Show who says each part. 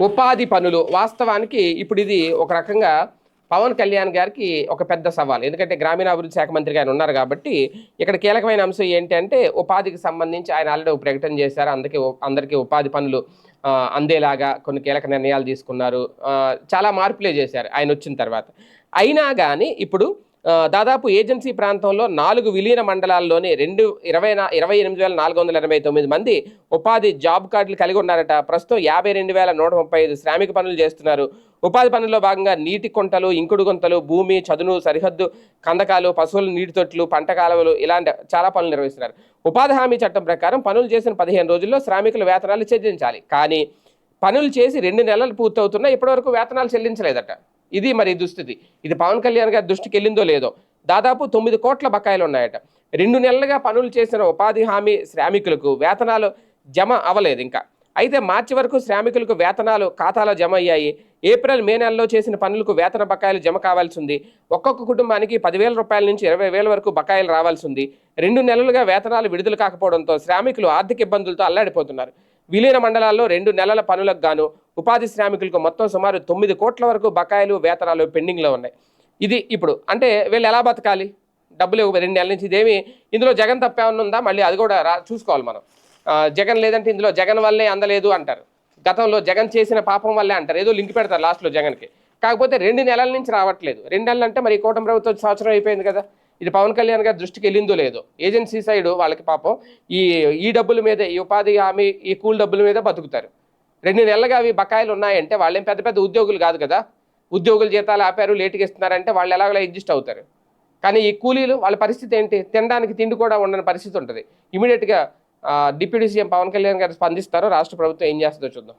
Speaker 1: ఉపాధి పనులు. వాస్తవానికి ఇప్పుడు ఇది ఒక రకంగా పవన్ కళ్యాణ్ గారికి ఒక పెద్ద సవాల్. ఎందుకంటే గ్రామీణాభివృద్ధి శాఖ మంత్రి ఆయన ఉన్నారు కాబట్టి ఇక్కడ కీలకమైన అంశం ఏంటంటే ఉపాధికి సంబంధించి ఆయన ఆల్రెడీ ప్రకటన చేశారు. అందుకే అందరికీ ఉపాధి పనులు అందేలాగా కొన్ని కీలక నిర్ణయాలు తీసుకున్నారు. చాలా మార్పులే చేశారు ఆయన వచ్చిన తర్వాత. అయినా కానీ ఇప్పుడు దాదాపు ఏజెన్సీ ప్రాంతంలో నాలుగు విలీన మండలాల్లోని రెండు ఇరవై ఇరవై ఎనిమిది వేల నాలుగు వందల ఎనభై తొమ్మిది మంది ఉపాధి జాబ్ కార్డులు కలిగి ఉన్నారట. ప్రస్తుతం యాభై రెండు వేల నూట ముప్పై ఐదు శ్రామిక పనులు చేస్తున్నారు. ఉపాధి పనుల్లో భాగంగా నీటి కొంటలు ఇంకుడు గుంతలు భూమి చదును సరిహద్దు కందకాలు పశువుల నీటి తొట్లు పంట కాలువలు ఇలాంటి చాలా పనులు నిర్వహిస్తున్నారు. ఉపాధి హామీ చట్టం ప్రకారం పనులు చేసిన పదిహేను రోజుల్లో శ్రామికుల వేతనాలు చెల్లించాలి. కానీ పనులు చేసి రెండు నెలలు పూర్తవుతున్నా ఇప్పటివరకు వేతనాలు చెల్లించలేదట. ఇది మరి దుస్థితి. ఇది పవన్ కళ్యాణ్ గారి దృష్టికి వెళ్ళిందో లేదో. దాదాపు తొమ్మిది కోట్ల బకాయిలు ఉన్నాయట. రెండు నెలలుగా పనులు చేసిన ఉపాధి హామీ శ్రామికులకు వేతనాలు జమ అవ్వలేదు ఇంకా. అయితే మార్చి వరకు శ్రామికులకు వేతనాలు ఖాతాలో జమ అయ్యాయి. ఏప్రిల్ మే నెలలో చేసిన పనులకు వేతన బకాయిలు జమ కావాల్సి ఉంది. ఒక్కొక్క కుటుంబానికి పదివేల రూపాయల నుంచి ఇరవై వేల వరకు బకాయిలు రావాల్సి ఉంది. రెండు నెలలుగా వేతనాలు విడుదల కాకపోవడంతో శ్రామికులు ఆర్థిక ఇబ్బందులతో అల్లాడిపోతున్నారు. విలీన మండలాల్లో రెండు నెలల పనులకు గాను ఉపాధి శ్రామికులకు మొత్తం సుమారు తొమ్మిది కోట్ల వరకు బకాయిలు వేతనాలు పెండింగ్లో ఉన్నాయి. ఇది ఇప్పుడు అంటే వీళ్ళు ఎలా బతకాలి? డబ్బులు ఇవ్వ- రెండు నెలల నుంచి ఇదేమి ఇందులో జగన్ తప్పేమన్నా ఉందా? మళ్ళీ అది కూడా రా చూసుకోవాలి మనం. జగన్ లేదంటే ఇందులో జగన్ వల్లే అందలేదు అంటారు. గతంలో జగన్ చేసిన పాపం వల్లే అంటారు. ఏదో లింక్ పెడతారు లాస్ట్లో జగన్కి. కాకపోతే రెండు నెలల నుంచి రావట్లేదు. రెండు నెలలు అంటే మరి కూటమి ప్రభుత్వం సంవత్సరం అయిపోయింది కదా. ఇది పవన్ కళ్యాణ్ గారి దృష్టికి వెళ్ళిందో లేదో. ఏజెన్సీ సైడ్ వాళ్ళకి పాపం ఈ ఈ డబ్బుల మీద ఈ ఉపాధి హామీ ఈ కూల్ డబ్బుల మీద బతుకుతారు. రెండు నెలలుగా అవి బకాయిలు ఉన్నాయంటే వాళ్ళేం పెద్ద పెద్ద ఉద్యోగులు కాదు కదా. ఉద్యోగుల జీతాలు ఆపారు లేటుగా ఇస్తున్నారంటే వాళ్ళు ఎలాగోలా ఎగ్జిస్ట్ అవుతారు. కానీ ఈ కూలీలు వాళ్ళ పరిస్థితి ఏంటి? తినడానికి తిండి కూడా ఉండని పరిస్థితి ఉంటుంది. ఇమీడియట్గా డిప్యూటీ సీఎం పవన్ కళ్యాణ్ గారు స్పందిస్తారో రాష్ట్ర ప్రభుత్వం ఏం చేస్తుందో చూద్దాం.